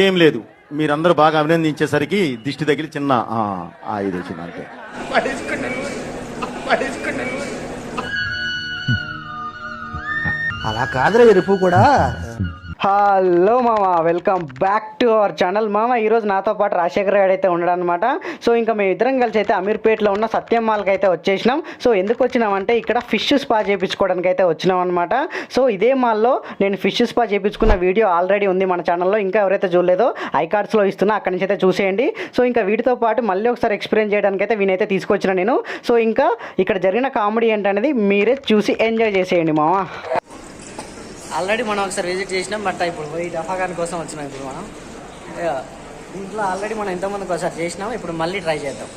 ఏం లేదు. మీరందరూ బాగా అభినందించేసరికి దిష్టి తగిలి చిన్న ఇది వచ్చింది అంతే. అలా కాదురా ఎరుపు కూడా. హలో మామ welcome back to our channel. మామ ఈరోజు నాతో పాటు రాజశేఖర్ గారు అయితే ఉన్నాడు అనమాట సో ఇంకా మేము ఇద్దరం కలిసి అయితే అమీర్పేటలో ఉన్న సత్యం మాల్కి అయితే వచ్చేసినాం. సో ఎందుకు వచ్చినామంటే ఇక్కడ ఫిష్ స్పా చేయించుకోవడానికి అయితే వచ్చినాం అనమాట సో ఇదే మాల్లో నేను ఫిష్ స్పా చేయించుకున్న వీడియో ఆల్రెడీ ఉంది మన ఛానల్లో. ఇంకా ఎవరైతే చూడలేదో ఐ కార్డ్స్లో ఇస్తున్నా అక్కడి నుంచి అయితే చూసేయండి. సో ఇంకా వీటితో పాటు మళ్ళీ ఒకసారి ఎక్స్పీరియన్స్ చేయడానికి అయితే వీనైతే తీసుకొచ్చిన నేను. సో ఇంకా ఇక్కడ జరిగిన కామెడీ ఏంటనేది మీరే చూసి ఎంజాయ్ చేసేయండి మామ. ఆల్రెడీ మనం ఒకసారి విజిట్ చేసినాం బట్ ఇప్పుడు పోయి డఫాగాన్ కోసం వచ్చినాం ఇప్పుడు మనం. దీంట్లో ఆల్రెడీ మనం ఎంతమందికి ఒకసారి చేసినాం ఇప్పుడు మళ్ళీ ట్రై చేద్దాం.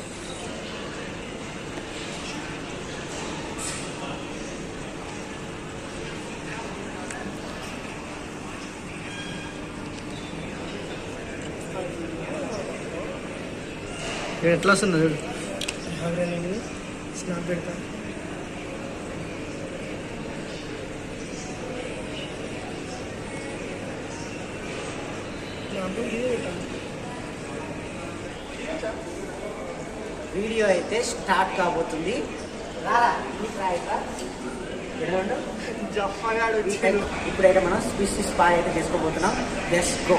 ఇక్కడ ఎట్లా వస్తుంది చూడు స్నాప్ పెడతా వీడియో అయితే స్టార్ట్ కాబోతుంది? ఇప్పుడైతే మనం స్విస్ స్పా అయితే చేసుకోబోతున్నాం. జస్ట్ గో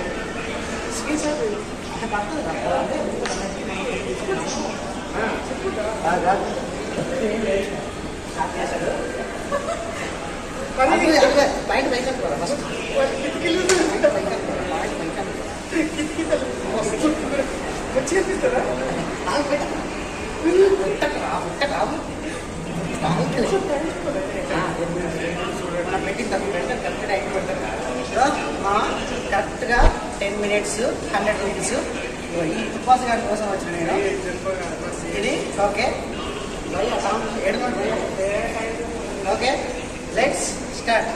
బయట బయట ఫస్ట్ కరెక్ట్గా టెన్ మినిట్స్ హండ్రెడ్ రూపీస్ ఈ ఉపవాస గారి కోసం వచ్చిన నేను ఇది okay. Okay let's start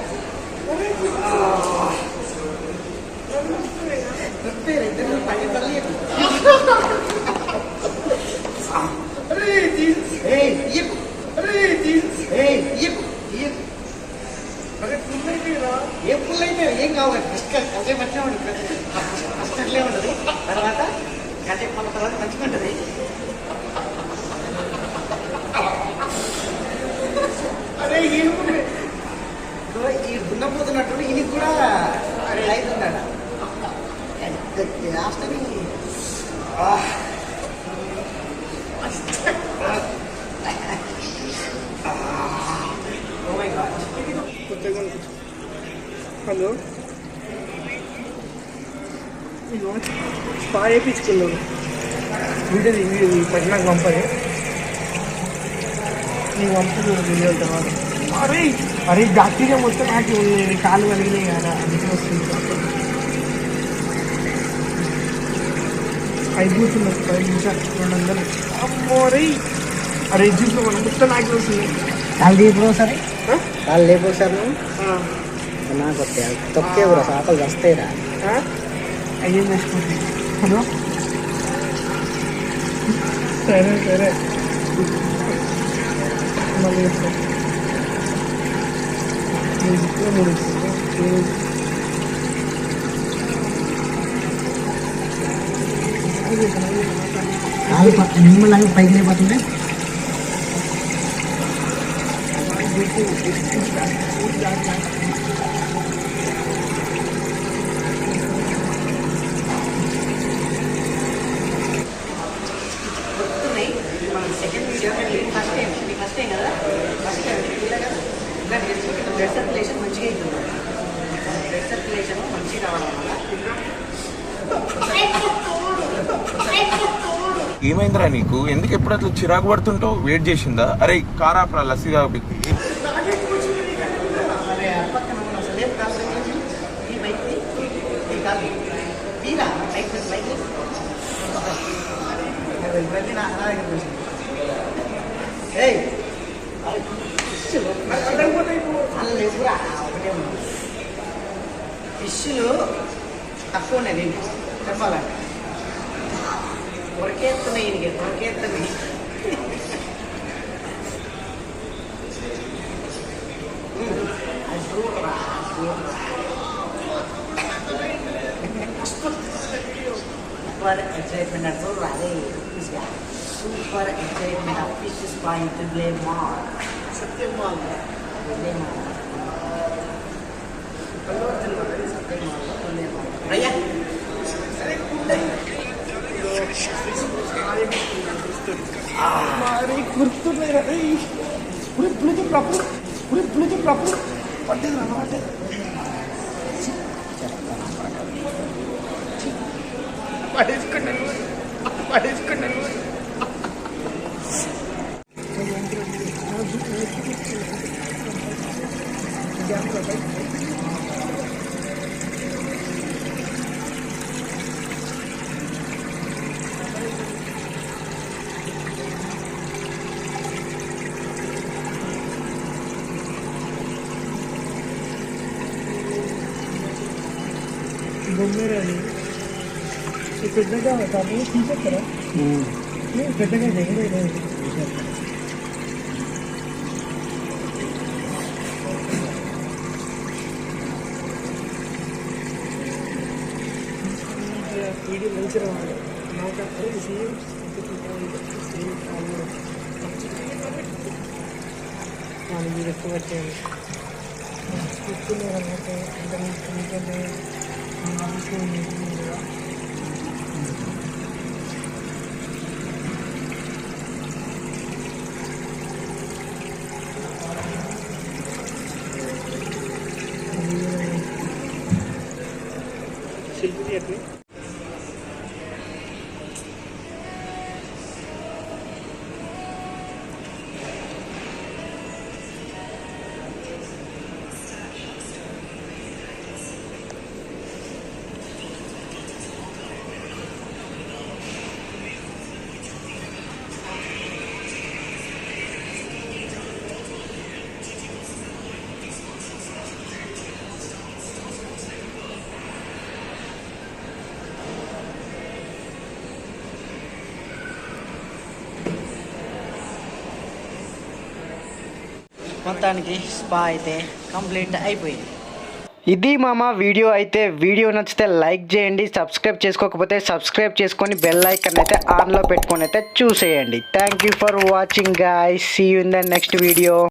Esperen, denme un paquete al ¡Riti! ¡Ey! Hello. Spa వేయించుకున్నాను video video పది నాకు పంపది నీకు పంపుతుంది వీడియో తర్వాత. అరే అరే బ్యాక్టీరియా మొత్తం నాకు. కాళ్ళు కలిగినాయి కదా అందుకే వస్తుంది. అయిపోతుంది పది నిమిషాలు రెండు వందలు. అమ్మోరే అరే జ్యూస్లో మనం మొత్తం నాకు వస్తుంది. కాళ్ళు లేపు సరే? కాళ్ళు లేపు సార్ ఆ. నాకు వస్తాయి తొక్కే కూడా సాకలు వస్తాయిరా అయ్యేం వేసుకుంది హలో సరే సరే మళ్ళీ చెప్తాను నేను ఇప్పుడు మూడు ఇస్తాను. నేను అది చేశాను, అది చేశాను. కాళ్ళు నిమ్మలాగా పైకి లేకపోతుంటే సెకండ్ ఏమైందిరా నీకు? ఎందుకు ఎప్పుడు అట్లా చిరాకు పడుతుంటావు? వెయిట్ చేసిందా? అరే కారాప్రా లస్సీ కాబట్టి ఫిష్లు తక్కువ ఉన్నాయి చెప్పాలంటే. உனக்கே துணை இருக்க உனக்கே துணை Super excitement at all, right? Super excitement of fish is trying to play more. Satyamala. Play more. అరే గుర్తున్నాయి అరే ఇప్పుడు ఇప్పుడు చెప్పు ఇప్పుడు ఇప్పుడు చెప్పు పట్టేది రా పట్టేది పడేసుకున్నాను పడేసుకున్నాను घूमने रहे ये कितने का होता है? ये ठीक है करा हम्म। नहीं कितने का नहीं रहे वीडियो लंच रहा है। ना का करे इसलिए पानी भी रखते बच्चे। हाँ, हैं स्कूल में रहने के अंदर नीचे में అట్లా మొత్తానికి స్పా అయితే కంప్లీట్ అయిపోయింది. ఇది మామ వీడియో అయితే వీడియో నచ్చితే లైక్ చేయండి సబ్స్క్రైబ్ చేసుకోకపోతే సబ్స్క్రైబ్ చేసుకొని బెల్ ఐకన్ అయితే ఆన్లో పెట్టుకొని అయితే చూసేయండి. Thank you for watching guy see you in the next video